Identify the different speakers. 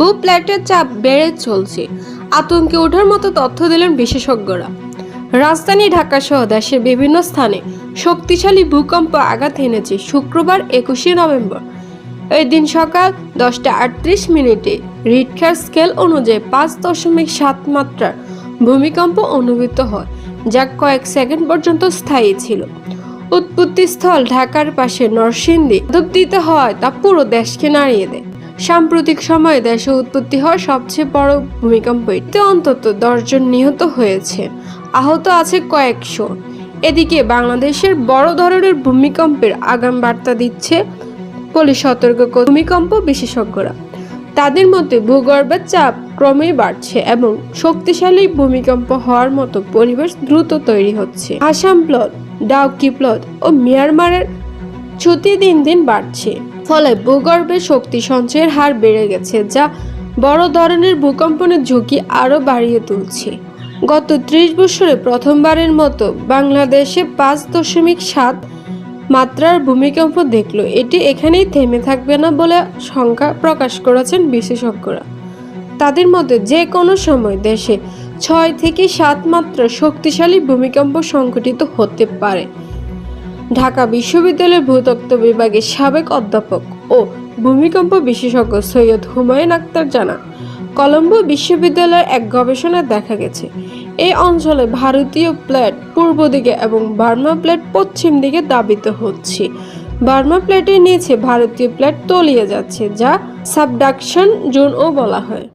Speaker 1: ভূ প্লেটের চাপ বেড়ে চলছে। আতঙ্কে ওঠার মতো তথ্য দিলেন বিশেষজ্ঞরা। রাজধানী ঢাকা সহ দেশের বিভিন্ন স্থানে শক্তিশালী ভূকম্প আঘাত এনেছে শুক্রবার একুশে নভেম্বর। এই দিন সকাল দশটা আটত্রিশ মিনিটে রিটখার স্কেল অনুযায়ী পাঁচ দশমিক সাত মাত্রার ভূমিকম্প অনুভূত হয়, যা কয়েক সেকেন্ড পর্যন্ত স্থায়ী ছিল। উৎপত্তিস্থল ঢাকার পাশে নরসিংদী। ধূপ দিতে হয় তা পুরো দেশকে নাড়িয়ে দেয়। সাম্প্রতিক সময়ে দেশে উৎপত্তি হওয়া সবচেয়ে বড় ভূমিকম্প অন্তত দশজন নিহত হয়েছে। আহত আছে কয়েকশো। এদিকে বাংলাদেশের বড় ধরনের ভূমিকম্পের আগাম বার্তা দিচ্ছে পুলিশ সতর্ক ভূমিকম্প বিশেষজ্ঞরা। তাদের মতে ভূগর্ভের চাপ ক্রমেই বাড়ছে এবং শক্তিশালী ভূমিকম্প হওয়ার মতো পরিবেশ দ্রুত তৈরি হচ্ছে। আসাম প্লট, ডাউকি প্লট ও মিয়ানমারের ছুটি দিন দিন বাড়ছে। ফলে ভূগর্ভে শক্তি সঞ্চয়ের হার বেড়ে গেছে, যা বড় ধরনের ভূকম্পনের ঝুঁকি আরও বাড়িয়ে তুলছে। গত ত্রিশ বছরে প্রথমবারের মতো বাংলাদেশে পাঁচ দশমিক সাত মাত্রার ভূমিকম্প দেখল। এটি এখানেই থেমে থাকবে না বলে শঙ্কা প্রকাশ করেছেন বিশেষজ্ঞরা। তাদের মতে, যে কোনো সময় দেশে ছয় থেকে সাত মাত্রার শক্তিশালী ভূমিকম্প সংঘটিত হতে পারে। ঢাকা বিশ্ববিদ্যালয়ের ভূতত্ত্ব বিভাগের সাবেক অধ্যাপক ও ভূমিকম্প বিশেষজ্ঞ সৈয়দ হুমায়ুন আক্তার জানান, কলম্বো বিশ্ববিদ্যালয়ের এক গবেষণায় দেখা গেছে, এই অঞ্চলে ভারতীয় প্লেট পূর্ব দিকে এবং বার্মা প্লেট পশ্চিম দিকে দাবিত হচ্ছে। বার্মা প্লেটের নিচে ভারতীয় প্লেট তলিয়ে যাচ্ছে, যা সাবডাকশন জোনও বলা হয়।